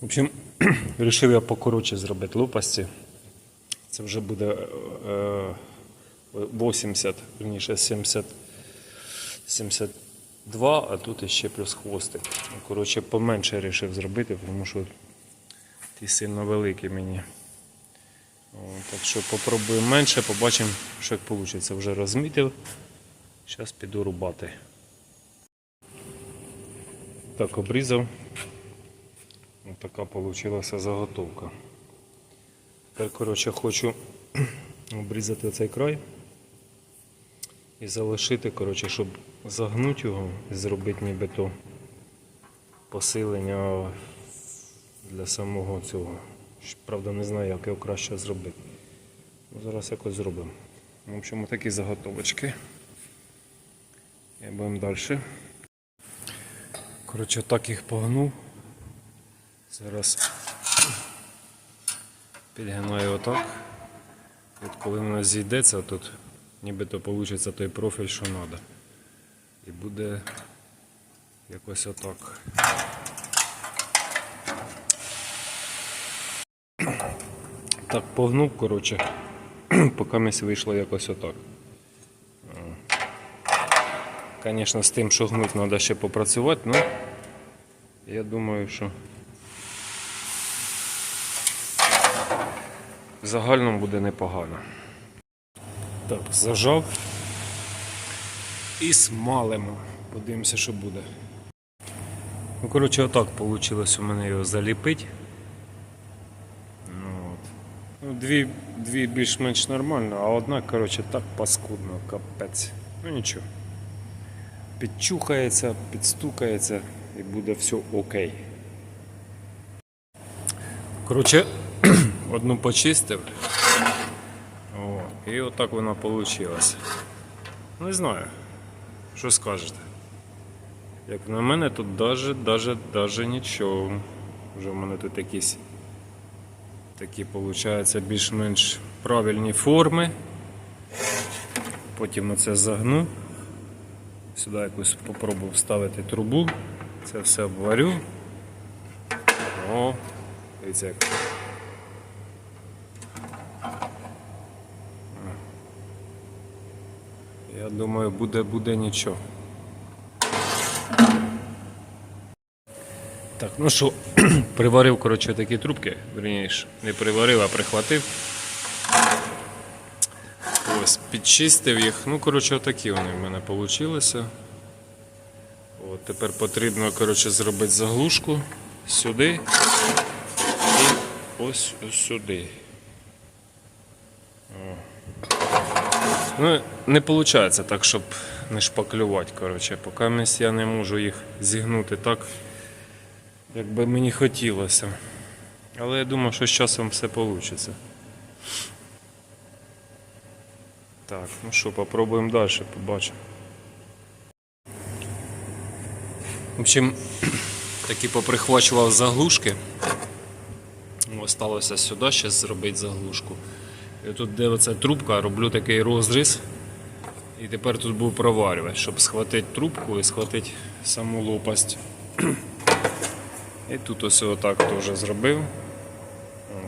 В общем, вирішив я покоротше зробити лопасті. Це вже буде е, 80, верніше 70, 72, а тут ще плюс хвостик. Ну, Коротше, поменше вирішив зробити, тому що ті сильно великі мені. О, так що попробуємо менше, побачимо, що як вийде. Вже розмітив. Зараз піду рубати. Так, обрізав. Така вийшла заготовка. Тепер, коротше, хочу обрізати цей край і залишити, коротше, щоб загнути його і зробити нібито посилення для самого цього. Правда, не знаю, як його краще зробити. Ну, Зараз якось зробимо. В общем, такі заготовочки. І будемо далі. Коротше, так їх погнув. Зараз підгинаю отак. От коли воно зійдеться, тут нібито вийде той профіль, що треба. І буде якось отак. Так, погнув, коротше, поки мені вийшло якось отак. Звісно, з тим, що гнуть, треба ще попрацювати, але я думаю, що в загальному буде непогано. Так, зажав і смалимо. Подивимося, що буде. Ну, коротше, отак вийшло у мене його заліпити. Ну, от. ну, дві, дві більш-менш нормально, а одна, коротше, так паскудно, капець. Ну нічого. Підчухається, підстукається і буде все окей. Коротше, одну почистив. О, і отак вона вийшла. Не знаю, що скажете. Як на мене, тут даже, даже, даже нічого. Вже в мене тут якісь такі, виходить, більш-менш правильні форми. Потім оце загну. Сюди якусь попробую вставити трубу. Це все обварю. О, дивіться як. Думаю, буде, буде нічого. Так, ну що, приварив, коротше, такі трубки, верніше, не приварив, а прихватив. Ось, підчистив їх. Ну, коротше, отакі вони в мене вийшли. От, тепер потрібно коротше, зробити заглушку сюди і ось, сюди. О. Ну, не виходить так, щоб не шпаклювати. Коротше. Поки я не можу їх зігнути так, як би мені хотілося. Але я думаю, що з часом все вийде. Так, ну що, попробуємо далі, побачимо. В общем, таки поприхвачував заглушки. Осталося сюди ще зробити заглушку. І тут де оця трубка, роблю такий розріз. І тепер тут буду проварювати, щоб схватити трубку і схватити саму лопасть. І тут ось отак теж зробив.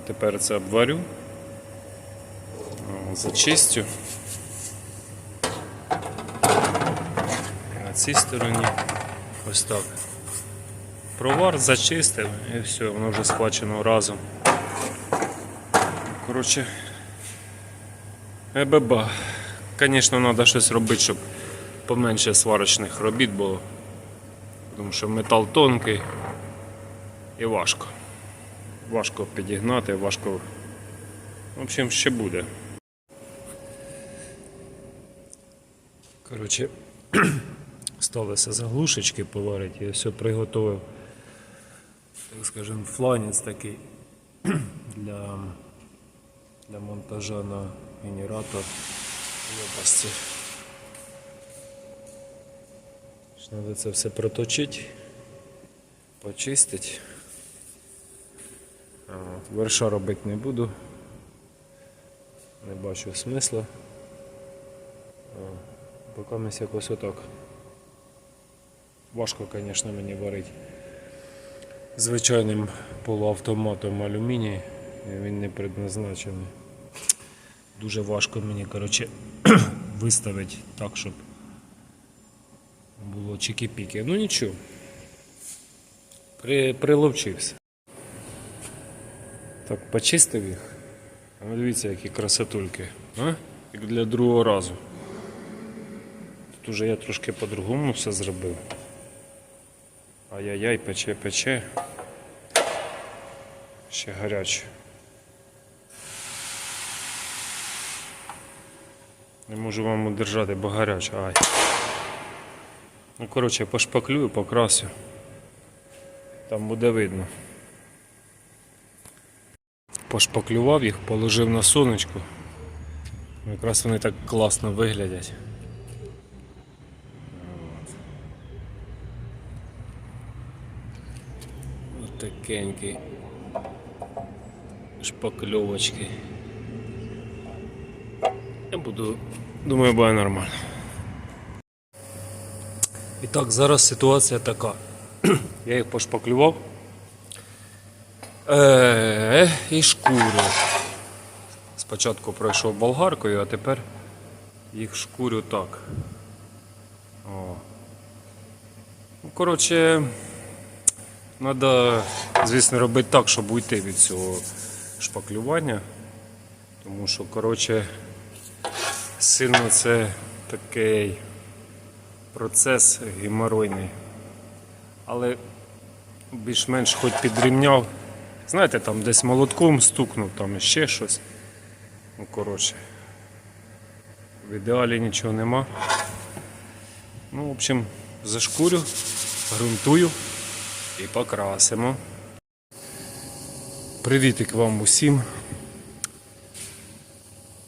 Тепер це обварю, зачистю. На цій стороні ось так. Провар зачистив і все, воно вже схвачено разом. Коротше, ебеба. Звісно, треба щось робити, щоб поменше сварочних робіт було. Тому що метал тонкий і важко. Важко підігнати, важко. В общем, ще буде. Коротше, сталося заглушечки поварити, я все приготував, так скажем, фланець такий для, для монтажа на генератор лопасті. Треба це все проточити, почистити. Верша робити не буду. Не бачу смисла. Поки ми якось отак. Важко, звісно, мені варити. звичайним полуавтоматом алюміній. Він не предназначений. Дуже важко мені коротше, виставити так, щоб було чики-піки. Ну нічого. При, приловчився. Так, почистив їх. Ну, дивіться, які красотульки. А? Як для другого разу. Тут уже я трошки по-другому все зробив. Ай-яй-яй, пече, пече. Ще гаряче. Не можу вам удержати, бо гаряче. Ай. Ну, коротше, пошпаклюю, покрасю. Там буде видно. Пошпаклював їх, положив на сонечку. Якраз вони так класно виглядять. От такенькі шпакльовочки. Я буду, думаю, буде нормально. І так, зараз ситуація така. Я їх пошпаклював. Е, і шкуру. Спочатку пройшов болгаркою, а тепер їх шкурю так. О. Ну, коротше, треба, звісно, робити так, щоб уйти від цього шпаклювання. Тому що, коротше, сильно це такий процес геморойний. Але більш-менш хоч підрівняв. Знаєте, там десь молотком стукнув, там ще щось. Ну, коротше. В ідеалі нічого нема. Ну, в общем, зашкурю, грунтую і покрасимо. Привітик вам усім.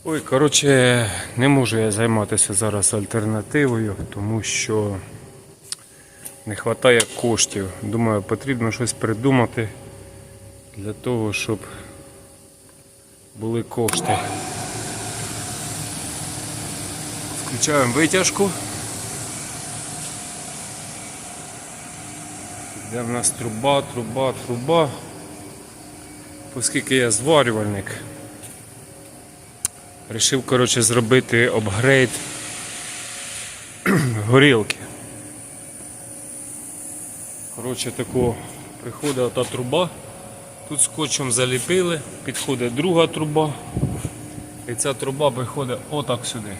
Ой, коротше, не можу я займатися зараз альтернативою, тому що не вистачає коштів. Думаю, потрібно щось придумати для того, щоб були кошти. Включаємо витяжку. Де в нас труба, труба, труба. Оскільки я зварювальник, Рішив, коротше, зробити апгрейд горілки. Коротше, тако приходить ота труба, тут скотчем заліпили, підходить друга труба, і ця труба виходить отак сюди.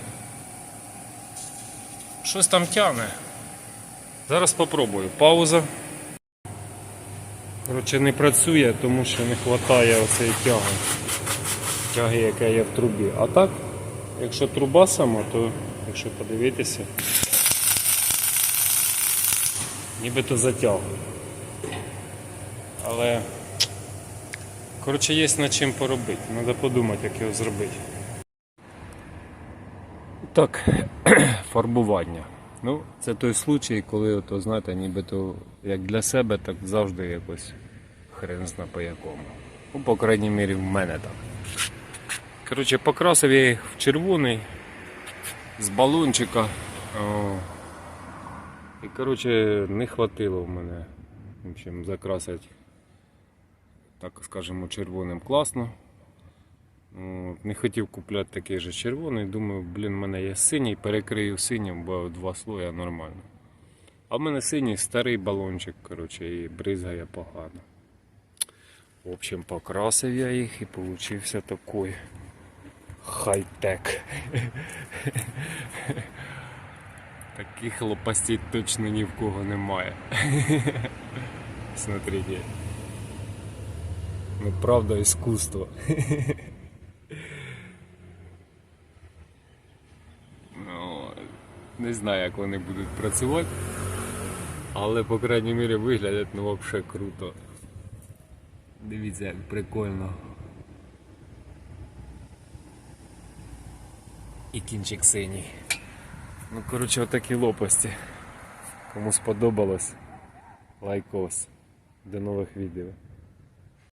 Щось там тягне. Зараз спробую. Пауза. Коротше, не працює, тому що не вистачає оцеї тяги тяги, яка є в трубі. А так, якщо труба сама, то якщо подивитися, нібито затягує. Але коротше є над чим поробити, треба подумати, як його зробити. Так, фарбування. Ну, це той случай, коли ото, знаєте, нібито як для себе, так завжди якось хрен зна по якому. Ну, по крайній мірі, в мене так. Коротше, покрасив я їх в червоний з балончика. О. І коротше, не хватило в мене в общем, закрасити, так скажемо, червоним класно. Не хотів купляти такий же червоний, думаю, блін, в мене є синій, перекрию синім, бо два слоя нормально. А в мене синій старий балончик, коротше, і бризгає погано. В общем, покрасив я їх і получився такий хай-тек. Таких лопастей точно ні в кого немає. Смотрите. Ну правда іскусство. Ну, не знаю, як вони будуть працювати, але по крайній мірі виглядять ну взагалі круто. Дивіться, як прикольно. І кінчик синій. Ну, коротше, отакі лопасті. Кому сподобалось, лайкос. До нових відео.